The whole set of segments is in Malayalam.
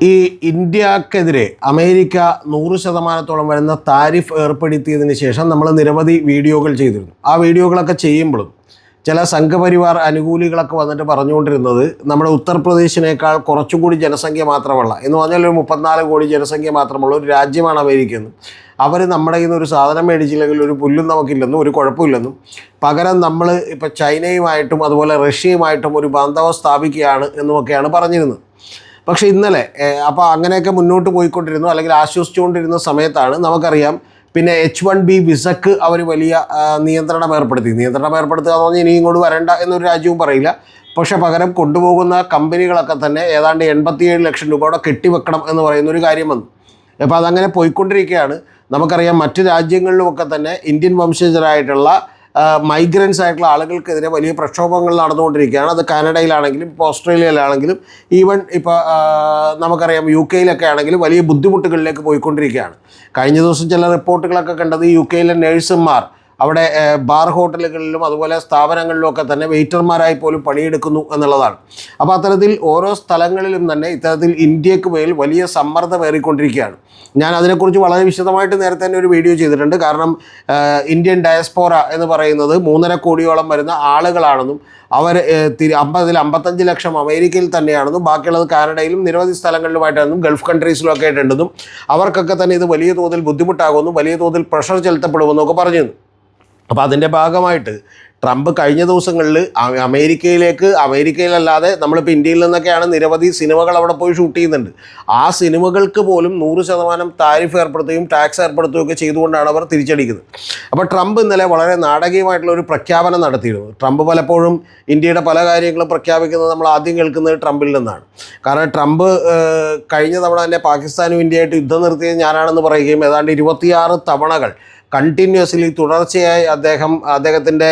ഈ ഇന്ത്യക്കെതിരെ അമേരിക്ക നൂറ് ശതമാനത്തോളം വരുന്ന താരിഫ് ഏർപ്പെടുത്തിയതിന് ശേഷം നമ്മൾ നിരവധി വീഡിയോകൾ ചെയ്തിരുന്നു. ആ വീഡിയോകളൊക്കെ ചെയ്യുമ്പോഴും ചില സംഘപരിവാർ അനുകൂലികളൊക്കെ വന്നിട്ട് പറഞ്ഞുകൊണ്ടിരുന്നത് നമ്മുടെ ഉത്തർപ്രദേശിനേക്കാൾ കുറച്ചും കൂടി ജനസംഖ്യ മാത്രമല്ല എന്ന് പറഞ്ഞാൽ ഒരു മുപ്പത്തിനാല് കോടി ജനസംഖ്യ മാത്രമുള്ള ഒരു രാജ്യമാണ് അമേരിക്ക എന്ന്. അവർ നമ്മുടെ കയ്യിൽ നിന്ന് ഒരു സാധനം മേടിച്ചില്ലെങ്കിൽ ഒരു പുല്ലും നമുക്കില്ലെന്നും ഒരു കുഴപ്പമില്ലെന്നും പകരം നമ്മൾ ഇപ്പോൾ ചൈനയുമായിട്ടും അതുപോലെ റഷ്യയുമായിട്ടും ഒരു ബാന്ധവം സ്ഥാപിക്കുകയാണ് എന്നുമൊക്കെയാണ് പറഞ്ഞിരുന്നത്. പക്ഷേ ഇന്നലെ അപ്പോൾ അങ്ങനെയൊക്കെ മുന്നോട്ട് പോയിക്കൊണ്ടിരുന്നു അല്ലെങ്കിൽ ആശ്വസിച്ചുകൊണ്ടിരുന്ന സമയത്താണ് നമുക്കറിയാം പിന്നെ എച്ച് വൺ ബി വിസക്ക് അവർ വലിയ നിയന്ത്രണം ഏർപ്പെടുത്തി. നിയന്ത്രണം ഏർപ്പെടുത്തുക എന്ന് പറഞ്ഞാൽ ഇനി ഇങ്ങോട്ട് വരണ്ട എന്നൊരു രാജ്യവും പറയില്ല. പക്ഷേ പകരം കൊണ്ടുപോകുന്ന കമ്പനികളൊക്കെ തന്നെ ഏതാണ്ട് എൺപത്തിയേഴ് ലക്ഷം രൂപയുടെ കെട്ടിവെക്കണം എന്ന് പറയുന്ന ഒരു കാര്യം വന്നു. അപ്പോൾ അതങ്ങനെ പോയിക്കൊണ്ടിരിക്കുകയാണ്. നമുക്കറിയാം മറ്റ് രാജ്യങ്ങളിലുമൊക്കെ തന്നെ ഇന്ത്യൻ വംശജരായിട്ടുള്ള മൈഗ്രൻസ് ആയിട്ടുള്ള ആളുകൾക്കെതിരെ വലിയ പ്രക്ഷോഭങ്ങൾ നടന്നുകൊണ്ടിരിക്കുകയാണ്. അത് കാനഡയിലാണെങ്കിലും ഇപ്പോൾ ഓസ്ട്രേലിയയിലാണെങ്കിലും ഈവൻ ഇപ്പോൾ നമുക്കറിയാം യു കെയിലൊക്കെ ആണെങ്കിലും വലിയ ബുദ്ധിമുട്ടുകളിലേക്ക് പോയിക്കൊണ്ടിരിക്കുകയാണ്. കഴിഞ്ഞ ദിവസം ചില റിപ്പോർട്ടുകളൊക്കെ കണ്ടത് യു കെയിലെ നഴ്സുമാർ അവിടെ ബാർ ഹോട്ടലുകളിലും അതുപോലെ സ്ഥാപനങ്ങളിലും ഒക്കെ തന്നെ വെയിറ്റർമാരായി പോലും പണിയെടുക്കുന്നു എന്നുള്ളതാണ്. അപ്പോൾ അത്തരത്തിൽ ഓരോ സ്ഥലങ്ങളിലും തന്നെ ഇത്തരത്തിൽ ഇന്ത്യയ്ക്ക് മേൽ വലിയ സമ്മർദ്ദം ഏറിക്കൊണ്ടിരിക്കുകയാണ്. ഞാൻ അതിനെക്കുറിച്ച് വളരെ വിശദമായിട്ട് നേരത്തെ തന്നെ ഒരു വീഡിയോ ചെയ്തിട്ടുണ്ട്. കാരണം ഇന്ത്യൻ ഡയസ്പോറ എന്ന് പറയുന്നത് മൂന്നര കോടിയോളം വരുന്ന ആളുകളാണെന്നും അവർ അമ്പതിൽ അമ്പത്തഞ്ച് ലക്ഷം അമേരിക്കയിൽ തന്നെയാണെന്നും ബാക്കിയുള്ളത് കാനഡയിലും നിരവധി സ്ഥലങ്ങളിലുമായിട്ടാണെന്നും ഗൾഫ് കൺട്രീസിലും ഒക്കെ ആയിട്ടുണ്ടെന്നും അവർക്കൊക്കെ തന്നെ ഇത് വലിയ തോതിൽ ബുദ്ധിമുട്ടാകുമെന്നും വലിയ തോതിൽ പ്രഷർ ചെലുത്തപ്പെടുമെന്നും ഒക്കെ പറഞ്ഞിരുന്നു. അപ്പോൾ അതിന്റെ ഭാഗമായിട്ട് ട്രംപ് കഴിഞ്ഞ ദിവസങ്ങളിൽ അമേരിക്കയിലേക്ക് അമേരിക്കയിലല്ലാതെ നമ്മളിപ്പോൾ ഇന്ത്യയിൽ നിന്നൊക്കെയാണ് നിരവധി സിനിമകൾ അവിടെ പോയി ഷൂട്ട് ചെയ്യുന്നുണ്ട്. ആ സിനിമകൾക്ക് പോലും നൂറ് ശതമാനം താരിഫ് ഏർപ്പെടുത്തുകയും ടാക്സ് ഏർപ്പെടുത്തുകയും ഒക്കെ ചെയ്തുകൊണ്ടാണ് അവർ തിരിച്ചടിക്കുന്നത്. അപ്പോൾ ട്രംപ് ഇന്നലെ വളരെ നാടകീയമായിട്ടുള്ള ഒരു പ്രഖ്യാപനം നടത്തിയിരുന്നു. ട്രംപ് പലപ്പോഴും ഇന്ത്യയുടെ പല കാര്യങ്ങളും പ്രഖ്യാപിക്കുന്നത് നമ്മൾ ആദ്യം കേൾക്കുന്നത് ട്രംപിൽ നിന്നാണ്. കാരണം ട്രംപ് കഴിഞ്ഞ തവണ തന്നെ പാകിസ്ഥാനും ഇന്ത്യയായിട്ട് യുദ്ധം നിർത്തിയത് ഞാനാണെന്ന് പറയുകയും ഏതാണ്ട് ഇരുപത്തിയാറ് തവണകൾ കണ്ടിന്യൂസ്ലി തുടർച്ചയായി അദ്ദേഹം അദ്ദേഹത്തിന്റെ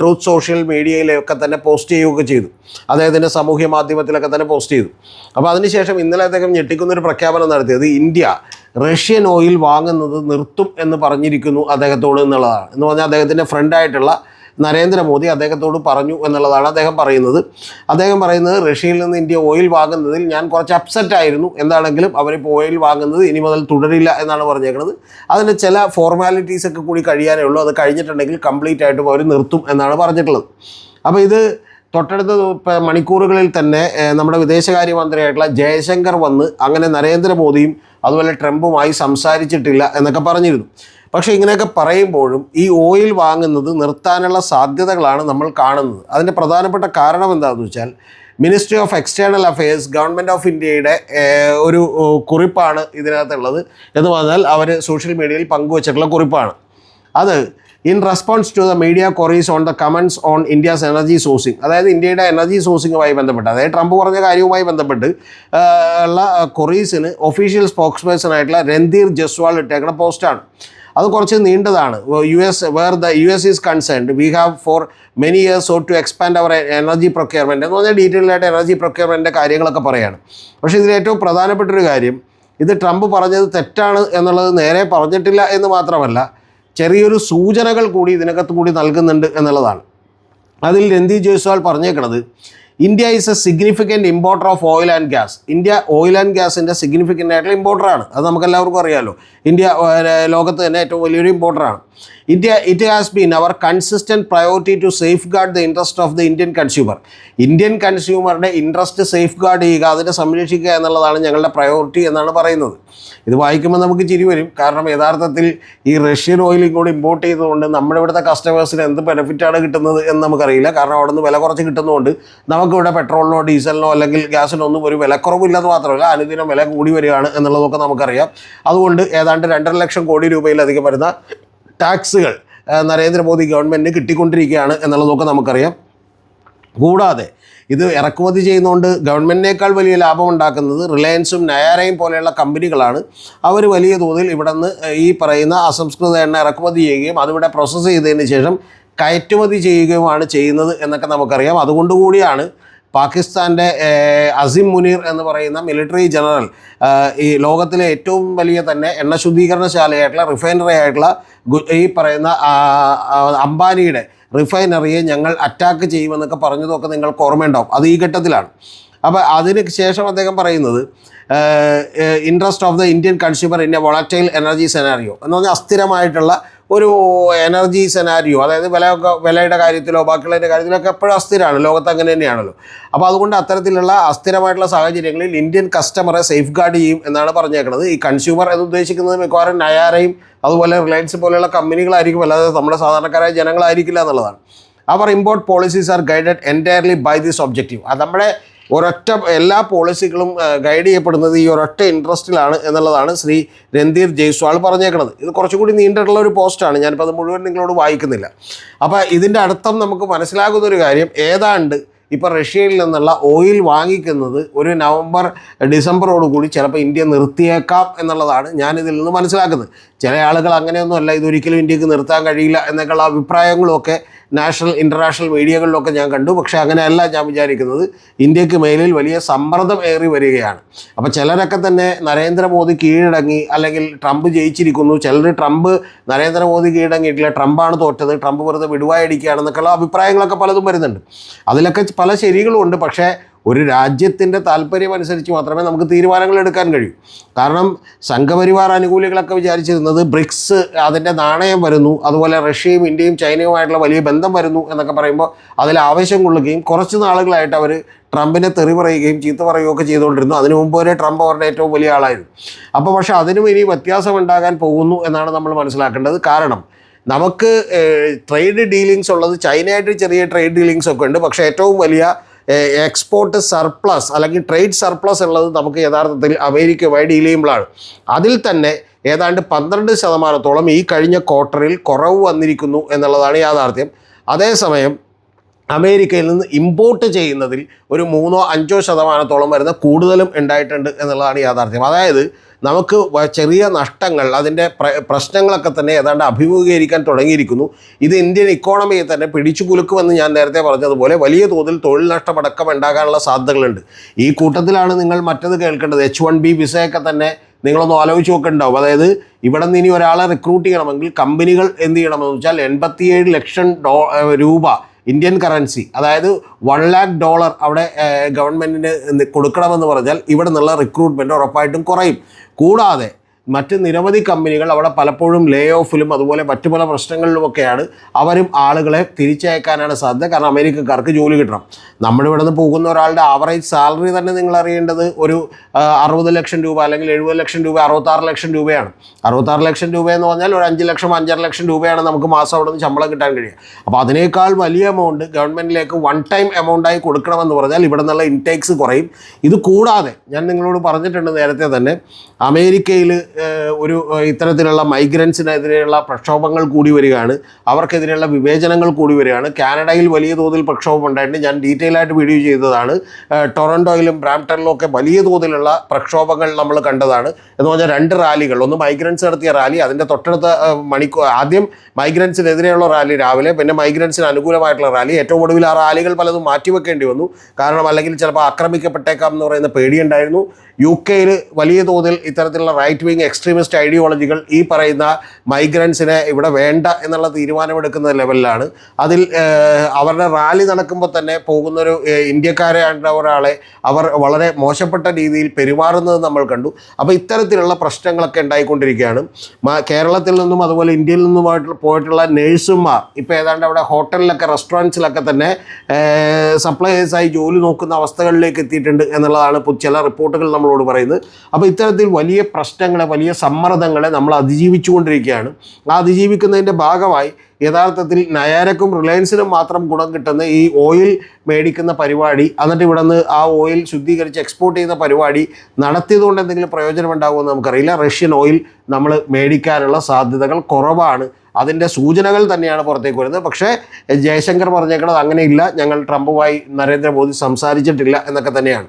ട്രൂത്ത് സോഷ്യൽ മീഡിയയിലൊക്കെ തന്നെ പോസ്റ്റ് ചെയ്യുകയൊക്കെ ചെയ്തു. അദ്ദേഹത്തിന്റെ സാമൂഹ്യ മാധ്യമത്തിലൊക്കെ തന്നെ പോസ്റ്റ് ചെയ്തു. അപ്പോൾ അതിനുശേഷം ഇന്നലെ അദ്ദേഹം ഞെട്ടിക്കുന്നൊരു പ്രഖ്യാപനം നടത്തിയത് ഇന്ത്യ റഷ്യൻ ഓയിൽ വാങ്ങുന്നത് നിർത്തും എന്ന് പറഞ്ഞിരിക്കുന്നു അദ്ദേഹത്തോട് എന്നുള്ളതാണ്. എന്ന് പറഞ്ഞാൽ അദ്ദേഹത്തിന്റെ ഫ്രണ്ടായിട്ടുള്ള നരേന്ദ്രമോദി അദ്ദേഹത്തോട് പറഞ്ഞു എന്നുള്ളതാണ് അദ്ദേഹം പറയുന്നത്. അദ്ദേഹം പറയുന്നത് റഷ്യയിൽ നിന്ന് ഇന്ത്യ ഓയിൽ വാങ്ങുന്നതിൽ ഞാൻ കുറച്ച് അപ്സെറ്റ് ആയിരുന്നു. എന്താണെങ്കിലും അവരിപ്പോൾ ഓയിൽ വാങ്ങുന്നത് ഇനി മുതൽ തുടരില്ല എന്നാണ് പറഞ്ഞേക്കുന്നത്. അതിന് ചില ഫോർമാലിറ്റീസ് ഒക്കെ കൂടി കഴിയാനേ ഉള്ളൂ. അത് കഴിഞ്ഞിട്ടുണ്ടെങ്കിൽ കംപ്ലീറ്റ് ആയിട്ടും അവർ നിർത്തും എന്നാണ് പറഞ്ഞിട്ടുള്ളത്. അപ്പോൾ ഇത് തൊട്ടടുത്ത മണിക്കൂറുകളിൽ തന്നെ നമ്മുടെ വിദേശകാര്യമന്ത്രിയായിട്ടുള്ള ജയശങ്കർ വന്ന് അങ്ങനെ നരേന്ദ്രമോദിയും അതുപോലെ ട്രംപുമായി സംസാരിച്ചിട്ടില്ല എന്നൊക്കെ പറഞ്ഞിരുന്നു. പക്ഷേ ഇങ്ങനെയൊക്കെ പറയുമ്പോഴും ഈ ഓയിൽ വാങ്ങുന്നത് നിർത്താനുള്ള സാധ്യതകളാണ് നമ്മൾ കാണുന്നത്. അതിന്റെ പ്രധാനപ്പെട്ട കാരണം എന്താണെന്ന് വെച്ചാൽ ministry of external affairs government of ഇന്ത്യയുടെ ഒരു കുറിപ്പാണ് ഇതിനകത്തുള്ളത്. എന്ന് പറഞ്ഞാൽ അവർ സോഷ്യൽ മീഡിയയിൽ പങ്കുവച്ചിട്ടുള്ള കുറിപ്പാണ്. അത് in response to the media queries on the comments on India's energy sourcing. അതായത് ഇന്ത്യയുടെ എനർജി സോഴ്സിങ്ങുമായി ബന്ധപ്പെട്ട് അതായത് ട്രംപ് പറഞ്ഞ കാര്യവുമായി ബന്ധപ്പെട്ട് ഉള്ള കൊറീസിന് ഒഫീഷ്യൽ സ്പോക്സ് പേഴ്സണായിട്ടുള്ള രൺധീർ ജസ്വാൾ ഇട്ടേക്കുന്ന പോസ്റ്റാണ് അത് കുറച്ച് നീണ്ടതാണ്. U S where the U S is concerned we have for many years sought to expand our energy procurement എന്ന് പറഞ്ഞാൽ ഡീറ്റെയിൽ ആയിട്ട് എനർജി പ്രൊക്യൂർമെന്റിന്റെ കാര്യങ്ങളൊക്കെ പറയുകയാണ് പക്ഷേ ഇതിൽ ഏറ്റവും പ്രധാനപ്പെട്ടൊരു കാര്യം ഇത് ട്രംപ് പറഞ്ഞത് തെറ്റാണ് എന്നുള്ളത് നേരെ പറഞ്ഞിട്ടില്ല എന്ന് മാത്രമല്ല ചെറിയൊരു സൂചനകൾ കൂടി ഇതിനകത്ത് കൂടി നൽകുന്നുണ്ട് എന്നുള്ളതാണ്. അതിൽ Randhir Jaiswal പറഞ്ഞേക്കണത് India is a significant importer of oil and gas India oil and ഗ്യാസിന്റെ സിഗ്നിഫിക്കന്റ് ആയിട്ടുള്ള ഇമ്പോർട്ടറാണ് അത് നമുക്ക് എല്ലാവർക്കും അറിയാമല്ലോ ഇന്ത്യ ലോകത്ത് തന്നെ ഏറ്റവും വലിയൊരു ഇമ്പോർട്ടറാണ് India it has been our consistent priority to safeguard the interest of the Indian consumer Indian കൺസ്യൂമറുടെ interest safeguard ചെയ്യുക അതിനെ സംരക്ഷിക്കുക എന്നുള്ളതാണ് ഞങ്ങളുടെ പ്രയോറിറ്റി എന്നാണ് പറയുന്നത്. ഇത് വായിക്കുമ്പോൾ നമുക്ക് ചിരി വരും. കാരണം യഥാർത്ഥത്തിൽ ഈ റഷ്യൻ ഓയിലും കൂടി ഇമ്പോർട്ട് ചെയ്തുകൊണ്ട് നമ്മുടെ ഇവിടുത്തെ കസ്റ്റമേഴ്സിന് എന്ത് ബെനിഫിറ്റാണ് കിട്ടുന്നത് എന്ന് നമുക്കറിയില്ല. കാരണം അവിടെ നിന്ന് വില കുറച്ച് കിട്ടുന്നതുകൊണ്ട് നമുക്കിവിടെ പെട്രോളിനോ ഡീസലിനോ അല്ലെങ്കിൽ ഗ്യാസിനോ ഒന്നും ഒരു വിലക്കുറവില്ലെന്ന് മാത്രമല്ല അനുദിനം വില കൂടി വരികയാണ് എന്നുള്ളതൊക്കെ നമുക്കറിയാം. അതുകൊണ്ട് ഏതാണ്ട് രണ്ടര ലക്ഷം കോടി രൂപയിലധികം വരുന്ന ടാക്സുകൾ നരേന്ദ്രമോദി ഗവൺമെന്റിന് കിട്ടിക്കൊണ്ടിരിക്കുകയാണ് എന്നുള്ളതൊക്കെ നമുക്കറിയാം. കൂടാതെ ഇത് ഇറക്കുമതി ചെയ്യുന്നതുകൊണ്ട് ഗവൺമെന്റിനേക്കാൾ വലിയ ലാഭം ഉണ്ടാക്കുന്നത് റിലയൻസും നയാരയും പോലെയുള്ള കമ്പനികളാണ്. അവർ വലിയ തോതിൽ ഇവിടെ നിന്ന് ഈ പറയുന്ന അസംസ്കൃത എണ്ണ ഇറക്കുമതി ചെയ്യുകയും അതിവിടെ പ്രോസസ്സ് ചെയ്തതിന് ശേഷം കയറ്റുമതി ചെയ്യുകയുമാണ് ചെയ്യുന്നത് എന്നൊക്കെ നമുക്കറിയാം. അതുകൊണ്ട് കൂടിയാണ് പാകിസ്ഥാന്റെ അസിം മുനീർ എന്ന് പറയുന്ന മിലിറ്ററി ജനറൽ ഈ ലോകത്തിലെ ഏറ്റവും വലിയ തന്നെ എണ്ണ ശുദ്ധീകരണശാലയായിട്ടുള്ള റിഫൈനറി ആയിട്ടുള്ള ഈ പറയുന്ന അംബാനിയുടെ റിഫൈനറിയെ ഞങ്ങൾ അറ്റാക്ക് ചെയ്യുമെന്നൊക്കെ പറഞ്ഞതൊക്കെ നിങ്ങൾക്ക് ഓർമ്മയുണ്ടാവും. അത് ഈ ഘട്ടത്തിലാണ്. അപ്പോൾ അതിന് ശേഷം അദ്ദേഹം പറയുന്നത് interest of the Indian consumer in a volatile energy scenario എന്ന് പറഞ്ഞാൽ അസ്ഥിരമായിട്ടുള്ള ഒരു എനർജി സെനാരിയോ അതായത് വില വിലയുടെ കാര്യത്തിലോ ബാക്കിയുള്ളതിന്റെ കാര്യത്തിലോ ഒക്കെ എപ്പോഴും അസ്ഥിരമാണ് ലോകത്ത് അങ്ങനെ തന്നെയാണല്ലോ. അപ്പോൾ അതുകൊണ്ട് അത്തരത്തിലുള്ള അസ്ഥിരമായിട്ടുള്ള സാഹചര്യങ്ങളിൽ ഇന്ത്യൻ കസ്റ്റമറെ സേഫ് ഗാർഡ് ചെയ്യും എന്നാണ് പറഞ്ഞേക്കുന്നത് ഈ കൺസ്യൂമർ എന്ന് ഉദ്ദേശിക്കുന്നത് മിക്കവാറും നയാരയും അതുപോലെ റിലയൻസ് പോലെയുള്ള കമ്പനികളായിരിക്കും അല്ലാതെ നമ്മുടെ സാധാരണക്കാരായ ജനങ്ങളായിരിക്കില്ല എന്നുള്ളതാണ്. Our import policies are guided entirely by this objective അത് നമ്മുടെ ഒരൊറ്റ എല്ലാ പോളിസികളും ഗൈഡ് ചെയ്യപ്പെടുന്നത് ഈ ഒരൊറ്റ ഇൻട്രസ്റ്റിലാണ് എന്നുള്ളതാണ് ശ്രീ രൺധീർ ജയ്സ്വാൾ പറഞ്ഞേക്കുന്നത് ഇത് കുറച്ചുകൂടി നീണ്ടിട്ടുള്ള ഒരു പോസ്റ്റാണ് ഞാനിപ്പോൾ അത് മുഴുവൻ നിങ്ങളോട് വായിക്കുന്നില്ല. അപ്പോൾ ഇതിന്റെ അർത്ഥം നമുക്ക് മനസ്സിലാകുന്ന ഒരു കാര്യം ഏതാണ്ട് ഇപ്പോൾ റഷ്യയിൽ നിന്നുള്ള ഓയിൽ വാങ്ങിക്കുന്നത് ഒരു നവംബർ ഡിസംബറോട് കൂടി ചിലപ്പോൾ ഇന്ത്യ നിർത്തിയേക്കാം എന്നുള്ളതാണ് ഞാനിതിൽ നിന്ന് മനസ്സിലാക്കുന്നത്. ചില ആളുകൾ അങ്ങനെയൊന്നുമല്ല ഇതൊരിക്കലും ഇന്ത്യയ്ക്ക് നിർത്താൻ കഴിയില്ല എന്നൊക്കെയുള്ള അഭിപ്രായങ്ങളുമൊക്കെ നാഷണൽ ഇന്റർനാഷണൽ മീഡിയകളിലൊക്കെ ഞാൻ കണ്ടു. പക്ഷേ അങ്ങനെയല്ല ഞാൻ വിചാരിക്കുന്നത്. ഇന്ത്യയ്ക്ക് മേലിൽ വലിയ സമ്മർദ്ദം ഏറി വരികയാണ്. അപ്പോൾ ചിലരൊക്കെ തന്നെ നരേന്ദ്രമോദി കീഴടങ്ങി അല്ലെങ്കിൽ ട്രംപ് ജയിച്ചിരിക്കുന്നു. ചിലർ ട്രംപ് നരേന്ദ്രമോദി കീഴടങ്ങിയിട്ടില്ല. ട്രംപാണ് തോറ്റത്. ട്രംപ് വെറുതെ വിടുവായടിക്കുകയാണെന്നൊക്കെയുള്ള അഭിപ്രായങ്ങളൊക്കെ പലതും വരുന്നുണ്ട്. അതിലൊക്കെ പല ശരികളുമുണ്ട് പക്ഷേ ഒരു രാജ്യത്തിന്റെ താല്പര്യം അനുസരിച്ച് മാത്രമേ നമുക്ക് തീരുമാനങ്ങൾ എടുക്കാൻ കഴിയൂ. കാരണം സംഘപരിവാർ അനുകൂലികളൊക്കെ വിചാരിച്ചിരുന്നത് ബ്രിക്സ് അതിന്റെ നാണയം വരുന്നു അതുപോലെ റഷ്യയും ഇന്ത്യയും ചൈനയുമായിട്ടുള്ള വലിയ ബന്ധം വരുന്നു എന്നൊക്കെ പറയുമ്പോൾ അതിൽ ആവേശം കൊള്ളുകയും കുറച്ച് നാളുകളായിട്ട് അവർ ട്രംപിനെ തെറി പറയുകയും ചീത്ത പറയുകയൊക്കെ ചെയ്തുകൊണ്ടിരുന്നു. അതിനു മുമ്പ് വരെ ട്രംപ് അവരുടെ ഏറ്റവും വലിയ ആളായിരുന്നു. അപ്പോൾ പക്ഷേ അതിനും ഇനി വ്യത്യാസം ഉണ്ടാകാൻ പോകുന്നു എന്നാണ് നമ്മൾ മനസ്സിലാക്കേണ്ടത്. കാരണം നമുക്ക് ട്രേഡ് ഡീലിങ്സ് ഉള്ളത് ചൈനയായിട്ട് ചെറിയ ട്രേഡ് ഡീലിങ്സ് ഒക്കെ ഉണ്ട്. പക്ഷേ ഏറ്റവും വലിയ എക്സ്പോർട്ട് സർപ്ലസ് അല്ലെങ്കിൽ ട്രേഡ് സർപ്ലസ് ഉള്ളത് നമുക്ക് യഥാർത്ഥത്തിൽ അമേരിക്കയുമായി ഡീൽ ചെയ്യുമ്പോഴാണ്. അതിൽ തന്നെ ഏതാണ്ട് പന്ത്രണ്ട് ശതമാനത്തോളം ഈ കഴിഞ്ഞ ക്വാർട്ടറിൽ കുറവ് വന്നിരിക്കുന്നു എന്നുള്ളതാണ് യാഥാർത്ഥ്യം. അതേസമയം അമേരിക്കയിൽ നിന്ന് ഇമ്പോർട്ട് ചെയ്യുന്നതിൽ ഒരു മൂന്നോ അഞ്ചോ ശതമാനത്തോളം വരുന്ന കൂടുതലും ഉണ്ടായിട്ടുണ്ട് എന്നുള്ളതാണ് യാഥാർത്ഥ്യം. അതായത് നമുക്ക് ചെറിയ നഷ്ടങ്ങൾ അതിന്റെ പ്ര- പ്രശ്നങ്ങളൊക്കെ തന്നെ ഏതാണ്ട് അഭിമുഖീകരിക്കാൻ തുടങ്ങിയിരിക്കുന്നു. ഇത് ഇന്ത്യൻ ഇക്കോണമിയെ തന്നെ പിടിച്ചു കുലുക്കുമെന്ന് ഞാൻ നേരത്തെ പറഞ്ഞതുപോലെ വലിയ തോതിൽ തൊഴിൽ നഷ്ടമടക്കം ഉണ്ടാകാനുള്ള സാധ്യതകളുണ്ട്. ഈ കൂട്ടത്തിലാണ് നിങ്ങൾ മറ്റത് കേൾക്കേണ്ടത്. എച്ച് വൺ ബി വിസയൊക്കെ തന്നെ നിങ്ങളൊന്ന് ആലോചിച്ച് നോക്കുന്നുണ്ടാവും അതായത് ഇവിടെ നിന്ന് ഇനി ഒരാളെ റിക്രൂട്ട് ചെയ്യണമെങ്കിൽ കമ്പനികൾ എന്ത് ചെയ്യണമെന്ന് വെച്ചാൽ എൺപത്തിയേഴ് ലക്ഷം ഡോ രൂപ ഇന്ത്യൻ കറൻസി അതായത് വൺ ലാക്ക് ഡോളർ അവിടെ ഗവൺമെന്റിന് കൊടുക്കണമെന്ന് പറഞ്ഞാൽ ഇവിടെ നിന്നുള്ള റിക്രൂട്ട്മെന്റ് ഉറപ്പായിട്ടും കുറയും. കൂടാതെ മറ്റ് നിരവധി കമ്പനികൾ അവിടെ പലപ്പോഴും ലേ ഓഫിലും അതുപോലെ മറ്റു പല പ്രശ്നങ്ങളിലുമൊക്കെയാണ് അവരും ആളുകളെ തിരിച്ചയക്കാനാണ് സാധ്യത. കാരണം അമേരിക്കക്കാർക്ക് ജോലി കിട്ടണം. നമ്മുടെ ഇവിടെ നിന്ന് പോകുന്ന ഒരാളുടെ ആവറേജ് സാലറി തന്നെ നിങ്ങൾ അറിയേണ്ടത് ഒരു അറുപത് ലക്ഷം രൂപ അല്ലെങ്കിൽ എഴുപത് ലക്ഷം രൂപ അറുപത്താറ് ലക്ഷം രൂപയാണ്. അറുപത്താറ് ലക്ഷം രൂപ എന്ന് പറഞ്ഞാൽ ഒരു അഞ്ച് ലക്ഷം അഞ്ചര ലക്ഷം രൂപയാണ് നമുക്ക് മാസം അവിടെ നിന്ന് ശമ്പളം കിട്ടാൻ കഴിയുക. അപ്പോൾ അതിനേക്കാൾ വലിയ എമൗണ്ട് ഗവൺമെന്റിലേക്ക് വൺ ടൈം എമൗണ്ടായി കൊടുക്കണമെന്ന് പറഞ്ഞാൽ ഇവിടെ നിന്നുള്ള ഇൻടേക്സ് കുറയും. ഇത് കൂടാതെ ഞാൻ നിങ്ങളോട് പറഞ്ഞിട്ടുണ്ട് നേരത്തെ തന്നെ അമേരിക്കയിൽ ഒരു ഇത്തരത്തിലുള്ള മൈഗ്രൻസിനെതിരെയുള്ള പ്രക്ഷോഭങ്ങൾ കൂടി വരികയാണ്. അവർക്കെതിരെയുള്ള വിവേചനങ്ങൾ കൂടി വരികയാണ്. കാനഡയിൽ വലിയ തോതിൽ പ്രക്ഷോഭം ഉണ്ടായിട്ടുണ്ട്. ഞാൻ ഡീറ്റെയിൽ ആയിട്ട് വീഡിയോ ചെയ്തതാണ്. ടൊറന്റോയിലും ബ്രാംപ്ടണിലും ഒക്കെ വലിയ തോതിലുള്ള പ്രക്ഷോഭങ്ങൾ നമ്മൾ കണ്ടതാണ്. എന്ന് പറഞ്ഞാൽ രണ്ട് റാലികൾ. ഒന്ന് മൈഗ്രൻസ് നടത്തിയ റാലി അതിന്റെ തൊട്ടടുത്ത മണിക്കൂർ ആദ്യം മൈഗ്രൻസിനെതിരെയുള്ള റാലി രാവിലെ പിന്നെ മൈഗ്രൻസിന് അനുകൂലമായിട്ടുള്ള റാലി. ഏറ്റവും ഒടുവിൽ ആ റാലികൾ പലതും മാറ്റിവെക്കേണ്ടി വന്നു. കാരണം അല്ലെങ്കിൽ ചിലപ്പോൾ ആക്രമിക്കപ്പെട്ടേക്കാം എന്ന് പറയുന്ന പേടിയുണ്ടായിരുന്നു. യു കെയിൽ വലിയ തോതിൽ ഇത്തരത്തിലുള്ള റൈറ്റ് വിങ് എക്സ്ട്രീമിസ്റ്റ് ഐഡിയോളജികൾ ഈ പറയുന്ന മൈഗ്രൻസിനെ ഇവിടെ വേണ്ട എന്നുള്ള തീരുമാനമെടുക്കുന്ന ലെവലിലാണ് അതിൽ അവരുടെ റാലി നടക്കുമ്പോൾ തന്നെ പോകുന്നൊരു ഇന്ത്യക്കാരെ ഒരാളെ അവർ വളരെ മോശപ്പെട്ട രീതിയിൽ പെരുമാറുന്നത് നമ്മൾ കണ്ടു. അപ്പോൾ ഇത്തരത്തിലുള്ള പ്രശ്നങ്ങളൊക്കെ ഉണ്ടായിക്കൊണ്ടിരിക്കുകയാണ്. കേരളത്തിൽ നിന്നും അതുപോലെ ഇന്ത്യയിൽ നിന്നുമായിട്ട് പോയിട്ടുള്ള നേഴ്സുമാർ ഇപ്പോൾ ഏതാണ്ട് അവിടെ ഹോട്ടലിലൊക്കെ റെസ്റ്റോറന്റ്സിലൊക്കെ തന്നെ സപ്ലൈസായി ജോലി നോക്കുന്ന അവസ്ഥകളിലേക്ക് എത്തിയിട്ടുണ്ട് എന്നുള്ളതാണ് ചില റിപ്പോർട്ടുകൾ നമ്മളോട് പറയുന്നത്. അപ്പോൾ ഇത്തരത്തിൽ വലിയ പ്രശ്നങ്ങളെ വലിയ സമ്മർദ്ദങ്ങളെ നമ്മൾ അതിജീവിച്ചുകൊണ്ടിരിക്കുകയാണ്. ആ അതിജീവിക്കുന്നതിന്റെ ഭാഗമായി യഥാർത്ഥത്തിൽ നയാരക്കും റിലയൻസിനും മാത്രം ഗുണം കിട്ടുന്ന ഈ ഓയിൽ മേടിക്കുന്ന പരിപാടി എന്നിട്ട് ഇവിടെ നിന്ന് ആ ഓയിൽ ശുദ്ധീകരിച്ച് എക്സ്പോർട്ട് ചെയ്യുന്ന പരിപാടി നടത്തിയതുകൊണ്ട് എന്തെങ്കിലും പ്രയോജനം ഉണ്ടാകുമെന്ന് നമുക്കറിയില്ല. റഷ്യൻ ഓയിൽ നമ്മൾ മേടിക്കാനുള്ള സാധ്യതകൾ കുറവാണ്. അതിന്റെ സൂചനകൾ തന്നെയാണ് പുറത്തേക്ക് വരുന്നത്. പക്ഷേ ജയശങ്കർ പറഞ്ഞേക്കുന്നത് അങ്ങനെയില്ല. ഞങ്ങൾ ട്രംപുമായി നരേന്ദ്രമോദി സംസാരിച്ചിട്ടില്ല എന്നൊക്കെ തന്നെയാണ്.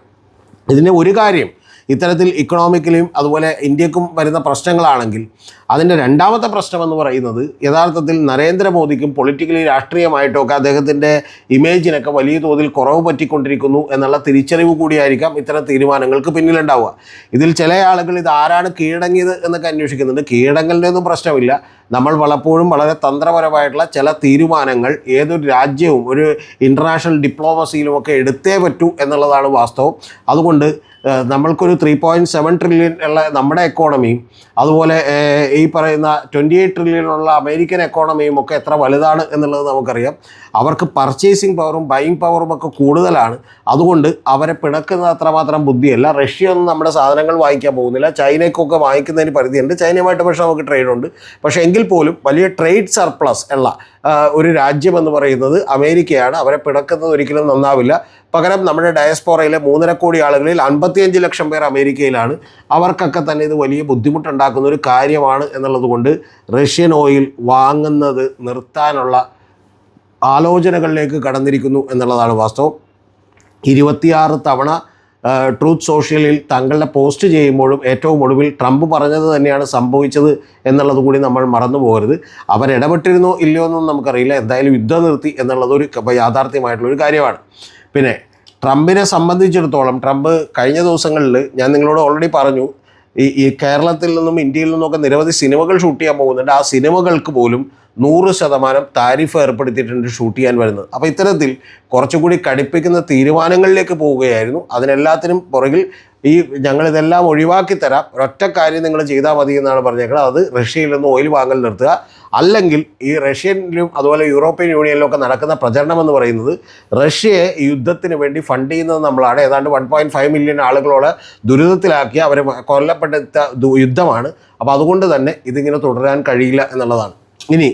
ഇതിന് ഒരു കാര്യം ഇത്തരത്തിൽ ഇക്കണോമിക്കലിയും അതുപോലെ ഇന്ത്യക്കും വരുന്ന പ്രശ്നങ്ങളാണെങ്കിൽ അതിന്റെ രണ്ടാമത്തെ പ്രശ്നമെന്ന് പറയുന്നത് യഥാർത്ഥത്തിൽ നരേന്ദ്രമോദിക്കും പൊളിറ്റിക്കലി രാഷ്ട്രീയമായിട്ടോ ഒക്കെ അദ്ദേഹത്തിന്റെ ഇമേജിനൊക്കെ വലിയ തോതിൽ കുറവ് പറ്റിക്കൊണ്ടിരിക്കുന്നു എന്നുള്ള തിരിച്ചറിവ് കൂടിയായിരിക്കാം ഇത്തരം തീരുമാനങ്ങൾക്ക് പിന്നിലുണ്ടാവുക. ഇതിൽ ചില ആളുകൾ ഇത് ആരാണ് കീഴടങ്ങിയത് എന്നൊക്കെ അന്വേഷിക്കുന്നുണ്ട്. കീഴടങ്ങലിന്റെ ഒന്നും പ്രശ്നമില്ല. നമ്മൾ പലപ്പോഴും വളരെ തന്ത്രപരമായിട്ടുള്ള ചില തീരുമാനങ്ങൾ ഏതൊരു രാജ്യവും ഒരു ഇന്റർനാഷണൽ ഡിപ്ലോമസിയിലുമൊക്കെ എടുത്തേ പറ്റൂ എന്നുള്ളതാണ് വാസ്തവം. അതുകൊണ്ട് നമ്മൾക്കൊരു ത്രീ പോയിന്റ് സെവൻ ട്രില്യൺ ഉള്ള നമ്മുടെ എക്കോണമിയും അതുപോലെ ഈ പറയുന്ന ട്വന്റി എയ്റ്റ് ട്രില്യൺ ഉള്ള അമേരിക്കൻ എക്കോണമിയും ഒക്കെ എത്ര വലുതാണ് എന്നുള്ളത് നമുക്കറിയാം. അവർക്ക് പർച്ചേസിങ് പവറും ബൈയിങ് പവറും ഒക്കെ കൂടുതലാണ്. അതുകൊണ്ട് അവരെ പിണക്കുന്നത് അത്രമാത്രം ബുദ്ധിയല്ല. റഷ്യ ഒന്നും നമ്മുടെ സാധനങ്ങൾ വാങ്ങിക്കാൻ പോകുന്നില്ല. ചൈനയ്ക്കൊക്കെ വാങ്ങിക്കുന്നതിന് പരിധിയുണ്ട്. ചൈനയുമായിട്ട് പക്ഷേ നമുക്ക് ട്രേഡുണ്ട് പക്ഷേ എങ്കിൽ പോലും വലിയ ട്രേഡ് സർപ്ലസ് ഉള്ള ഒരു രാജ്യമെന്ന് പറയുന്നത് അമേരിക്കയാണ്. അവരെ പിണക്കുന്നത് ഒരിക്കലും നന്നാവില്ല. പകരം നമ്മുടെ ഡയസ്പോറയിലെ മൂന്നര കോടി ആളുകളിൽ അൻപത്തിയഞ്ച് ലക്ഷം പേർ അമേരിക്കയിലാണ്. അവർക്കൊക്കെ തന്നെ ഇത് വലിയ ബുദ്ധിമുട്ടുണ്ടാക്കുന്ന ഒരു കാര്യമാണ് എന്നുള്ളത് കൊണ്ട് റഷ്യൻ ഓയിൽ വാങ്ങുന്നത് നിർത്താനുള്ള ആലോചനകളിലേക്ക് കടന്നിരിക്കുന്നു എന്നുള്ളതാണ് വാസ്തവം. ഇരുപത്തിയാറ് തവണ ട്രൂത്ത് സോഷ്യലിൽ തങ്ങളുടെ പോസ്റ്റ് ചെയ്യുമ്പോഴും ഏറ്റവും ഒടുവിൽ ട്രംപ് പറഞ്ഞത് തന്നെയാണ് സംഭവിച്ചത് എന്നുള്ളത് കൂടി നമ്മൾ മറന്നു പോകരുത്. അവരിടപെട്ടിരുന്നോ ഇല്ലയോ എന്നൊന്നും നമുക്കറിയില്ല. എന്തായാലും യുദ്ധം നിർത്തി എന്നുള്ളത് ഒരു യാഥാർത്ഥ്യമായിട്ടുള്ള യാഥാർത്ഥ്യമായിട്ടുള്ളൊരു കാര്യമാണ്. പിന്നെ ട്രംപിനെ സംബന്ധിച്ചിടത്തോളം ട്രംപ് കഴിഞ്ഞ ദിവസങ്ങളിൽ ഞാൻ നിങ്ങളോട് ഓൾറെഡി പറഞ്ഞു ഈ ഈ കേരളത്തിൽ നിന്നും ഇന്ത്യയിൽ നിന്നൊക്കെ നിരവധി സിനിമകൾ ഷൂട്ട് ചെയ്യാൻ പോകുന്നുണ്ട്. ആ സിനിമകൾക്ക് പോലും നൂറ് ശതമാനം താരിഫ് ഏർപ്പെടുത്തിയിട്ടുണ്ട് ഷൂട്ട് ചെയ്യാൻ വരുന്നത്. അപ്പോൾ ഇത്തരത്തിൽ കുറച്ചുകൂടി കടുപ്പിക്കുന്ന തീരുമാനങ്ങളിലേക്ക് പോവുകയായിരുന്നു. അതിനെല്ലാത്തിനും പുറകിൽ ഈ ഞങ്ങളിതെല്ലാം ഒഴിവാക്കി തരാം. ഒറ്റ കാര്യം നിങ്ങൾ ചെയ്താൽ മതി എന്നാണ് പറഞ്ഞേക്കുന്നത് അത് റഷ്യയിൽ നിന്ന് ഓയിൽ വാങ്ങൽ നിർത്തുക. അല്ലെങ്കിൽ ഈ റഷ്യനിലും അതുപോലെ യൂറോപ്യൻ യൂണിയനിലും ഒക്കെ നടക്കുന്ന പ്രചരണം എന്ന് പറയുന്നത് റഷ്യയെ യുദ്ധത്തിന് വേണ്ടി ഫണ്ട് ചെയ്യുന്നത് നമ്മളാണ്. ഏതാണ്ട് വൺ പോയിന്റ് ഫൈവ് മില്യൺ ആളുകളോട് ദുരിതത്തിലാക്കി അവരെ കൊല്ലപ്പെട്ട യുദ്ധമാണ്. അപ്പോൾ അതുകൊണ്ട് തന്നെ ഇതിങ്ങനെ തുടരാൻ കഴിയില്ല എന്നുള്ളതാണ്. ഇനി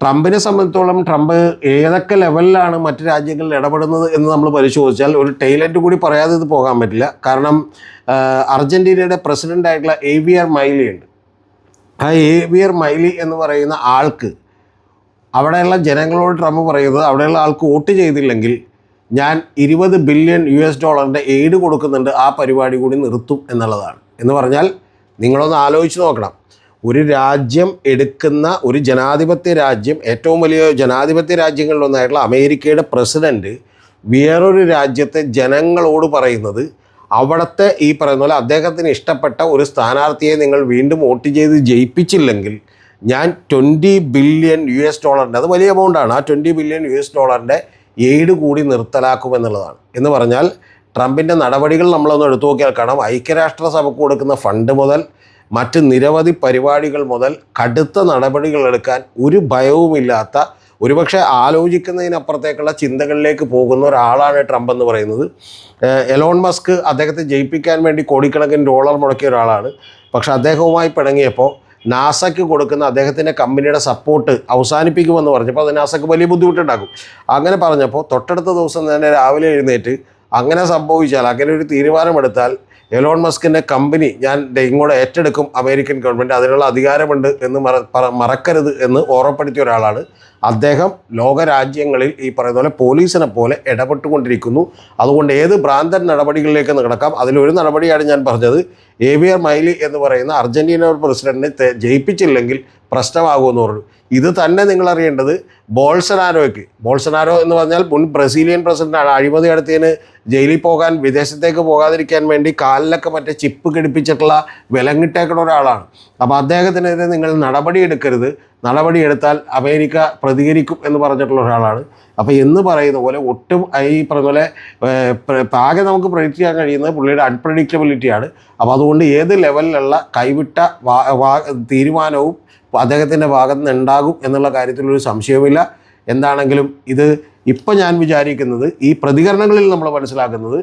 ട്രംപിനെ സംബന്ധിച്ചോളം ട്രംപ് ഏതൊക്കെ ലെവലിലാണ് മറ്റ് രാജ്യങ്ങളിൽ ഇടപെടുന്നത് എന്ന് നമ്മൾ പരിശോധിച്ചാൽ ഒരു ടൈലന്റ് കൂടി പറയാതെ ഇത് പോകാൻ പറ്റില്ല. കാരണം അർജന്റീനയുടെ പ്രസിഡന്റ് ആയിട്ടുള്ള ആർ മൈലി ഉണ്ട്. ആ എ വി ആർ മൈലി എന്ന് പറയുന്ന ആൾക്ക് അവിടെയുള്ള ജനങ്ങളോട് ട്രംപ് പറയുന്നത് അവിടെയുള്ള ആൾക്ക് വോട്ട് ചെയ്തില്ലെങ്കിൽ ഞാൻ ഇരുപത് ബില്യൺ യു എസ് ഡോളറിന്റെ എയ്ഡ് കൊടുക്കുന്നുണ്ട് ആ പരിപാടി കൂടി നിർത്തും എന്നുള്ളതാണ്. എന്ന് പറഞ്ഞാൽ നിങ്ങളൊന്ന് ആലോചിച്ച് നോക്കണം. ഒരു രാജ്യം എടുക്കുന്ന ഒരു ജനാധിപത്യ രാജ്യം ഏറ്റവും വലിയ ജനാധിപത്യ രാജ്യങ്ങളിലൊന്നായിട്ടുള്ള അമേരിക്കയുടെ പ്രസിഡന്റ് വേറൊരു രാജ്യത്തെ ജനങ്ങളോട് പറയുന്നത് അവിടുത്തെ ഈ പറയുന്ന പോലെ അദ്ദേഹത്തിന് ഇഷ്ടപ്പെട്ട ഒരു സ്ഥാനാർത്ഥിയെ നിങ്ങൾ വീണ്ടും വോട്ട് ചെയ്ത് ജയിപ്പിച്ചില്ലെങ്കിൽ ഞാൻ ട്വന്റി ബില്യൺ യു എസ് ഡോളറിന്റെ അത് വലിയ എമൗണ്ടാണ് ആ ട്വന്റി ബില്യൺ യു എസ് ഡോളറിന്റെ എയ്ഡ് കൂടി നിർത്തലാക്കുമെന്നുള്ളതാണ് എന്ന് പറഞ്ഞാൽ ട്രംപിന്റെ നടപടികൾ നമ്മളൊന്ന് എടുത്തു നോക്കിയാൽ കാണാം. ഐക്യരാഷ്ട്രസഭയ്ക്ക് കൊടുക്കുന്ന ഫണ്ട് മുതൽ മറ്റ് നിരവധി പരിപാടികൾ മുതൽ കടുത്ത നടപടികൾ എടുക്കാൻ ഒരു ഭയവുമില്ലാത്ത ഒരുപക്ഷെ ആലോചിക്കുന്നതിനപ്പുറത്തേക്കുള്ള ചിന്തകളിലേക്ക് പോകുന്ന ഒരാളാണ് ട്രംപ് എന്ന് പറയുന്നത്. എലോൺ മസ്ക് അദ്ദേഹത്തെ ജയിപ്പിക്കാൻ വേണ്ടി കോടിക്കണക്കിന് ഡോളർ മുടക്കിയ ഒരാളാണ്. പക്ഷെ അദ്ദേഹവുമായി പിണങ്ങിയപ്പോൾ നാസയ്ക്ക് കൊടുക്കുന്ന അദ്ദേഹത്തിന്റെ കമ്പനിയുടെ സപ്പോർട്ട് അവസാനിപ്പിക്കുമെന്ന് പറഞ്ഞപ്പോൾ അത് നാസയ്ക്ക് വലിയ ബുദ്ധിമുട്ടുണ്ടാക്കും. അങ്ങനെ പറഞ്ഞപ്പോൾ തൊട്ടടുത്ത ദിവസം തന്നെ രാവിലെ എഴുന്നേറ്റ് അങ്ങനെ സംഭവിച്ചാൽ അങ്ങനെ ഒരു തീരുമാനമെടുത്താൽ എലോൺ മസ്കിന്റെ കമ്പനി ഞാൻ ഇങ്ങോട്ട് ഏറ്റെടുക്കും അമേരിക്കൻ ഗവൺമെന്റ് അതിനുള്ള അധികാരമുണ്ട് എന്ന് മറ മറക്കരുത് എന്ന് ഓർമ്മപ്പെടുത്തിയ ഒരാളാണ്. അദ്ദേഹം ലോകരാജ്യങ്ങളിൽ ഈ പറയുന്ന പോലെ പോലീസിനെ പോലെ ഇടപെട്ടുകൊണ്ടിരിക്കുന്നു. അതുകൊണ്ട് ഏത് ഭ്രാന്തൻ നടപടികളിലേക്ക് നടക്കാം അതിലൊരു നടപടിയാണ് ഞാൻ പറഞ്ഞത്. ഏവിയർ മൈലി എന്ന് പറയുന്ന അർജന്റീന പ്രസിഡന്റിനെ ജയിപ്പിച്ചില്ലെങ്കിൽ പ്രശ്നമാകുമെന്ന് പറഞ്ഞു. ഇത് തന്നെ നിങ്ങൾ അറിയേണ്ടത് ബോൾസനാരോയ്ക്ക്. ബോൾസനാരോ എന്ന് പറഞ്ഞാൽ മുൻ ബ്രസീലിയൻ പ്രസിഡന്റാണ് അഴിമതി നടത്തിയതിന് ജയിലിൽ പോകാൻ വിദേശത്തേക്ക് പോകാതിരിക്കാൻ വേണ്ടി കാലിലൊക്കെ മറ്റേ ചിപ്പ് ഘടിപ്പിച്ചിട്ടുള്ള വിലങ്ങിട്ടേക്കുന്ന ഒരാളാണ്. അപ്പോൾ അദ്ദേഹത്തിനെതിരെ നിങ്ങൾ നടപടി എടുക്കരുത് നടപടി അമേരിക്ക പ്രതികരിക്കും എന്ന് പറഞ്ഞിട്ടുള്ള ഒരാളാണ്. അപ്പോൾ എന്ന് പറയുന്ന പോലെ ഒട്ടും ഈ പറഞ്ഞ പോലെ ആകെ നമുക്ക് പ്രൊഡിക്റ്റ് ചെയ്യാൻ കഴിയുന്നത് പുള്ളിയുടെ അൺപ്രഡിക്റ്റബിലിറ്റിയാണ് അപ്പോൾ അതുകൊണ്ട് ഏത് ലെവലിലുള്ള കൈവിട്ട തീരുമാനവും അദ്ദേഹത്തിന്റെ ഭാഗത്ത് നിന്ന് ഉണ്ടാകും എന്നുള്ള കാര്യത്തിലൊരു സംശയവുമില്ല. എന്താണെങ്കിലും ഇത് ഇപ്പം ഞാൻ വിചാരിക്കുന്നത് ഈ പ്രതികരണങ്ങളിൽ നമ്മൾ മനസ്സിലാക്കുന്നത്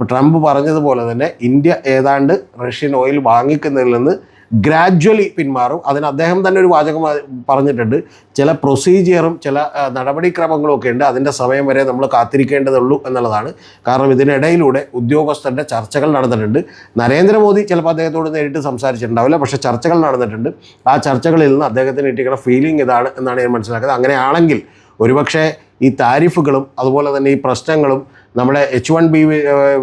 ട്രംപ് പറഞ്ഞതുപോലെ തന്നെ ഇന്ത്യ ഏതാണ്ട് റഷ്യൻ ഓയിൽ വാങ്ങിക്കുന്നതിൽ നിന്ന് ഗ്രാജ്വലി പിന്മാറും. അതിന് അദ്ദേഹം തന്നെ ഒരു വാചകം പറഞ്ഞിട്ടുണ്ട്. ചില പ്രൊസീജിയറും ചില നടപടിക്രമങ്ങളും ഒക്കെ ഉണ്ട്. അതിന്റെ സമയം വരെ നമ്മൾ കാത്തിരിക്കേണ്ടതുള്ളൂ എന്നുള്ളതാണ്. കാരണം ഇതിനിടയിലൂടെ ഉദ്യോഗസ്ഥരുടെ ചർച്ചകൾ നടന്നിട്ടുണ്ട്. നരേന്ദ്രമോദി ചിലപ്പോൾ അദ്ദേഹത്തോട് നേരിട്ട് സംസാരിച്ചിട്ടുണ്ടാവില്ല. പക്ഷേ ചർച്ചകൾ നടന്നിട്ടുണ്ട്. ആ ചർച്ചകളിൽ നിന്ന് അദ്ദേഹത്തിന് കിട്ടിയ ഫീലിംഗ് ഇതാണ് എന്നാണ് ഞാൻ മനസ്സിലാക്കുന്നത്. അങ്ങനെയാണെങ്കിൽ ഒരുപക്ഷെ ഈ താരിഫുകളും അതുപോലെ തന്നെ ഈ പ്രശ്നങ്ങളും നമ്മുടെ എച്ച് വൺ ബി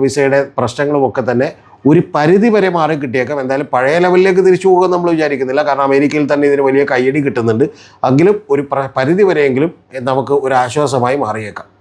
വിസയുടെ പ്രശ്നങ്ങളും ഒക്കെ തന്നെ ഒരു പരിധി വരെ മാറി കിട്ടിയേക്കാം. എന്തായാലും പഴയ ലെവലിലേക്ക് തിരിച്ചു പോകാൻ നമ്മൾ വിചാരിക്കുന്നില്ല. കാരണം അമേരിക്കയിൽ തന്നെ ഇതിന് വലിയ കയ്യടി കിട്ടുന്നുണ്ട്. എങ്കിലും ഒരു പ്ര- പരിധി വരെയെങ്കിലും നമുക്ക് ഒരു ആശ്വാസമായി മാറിയേക്കാം.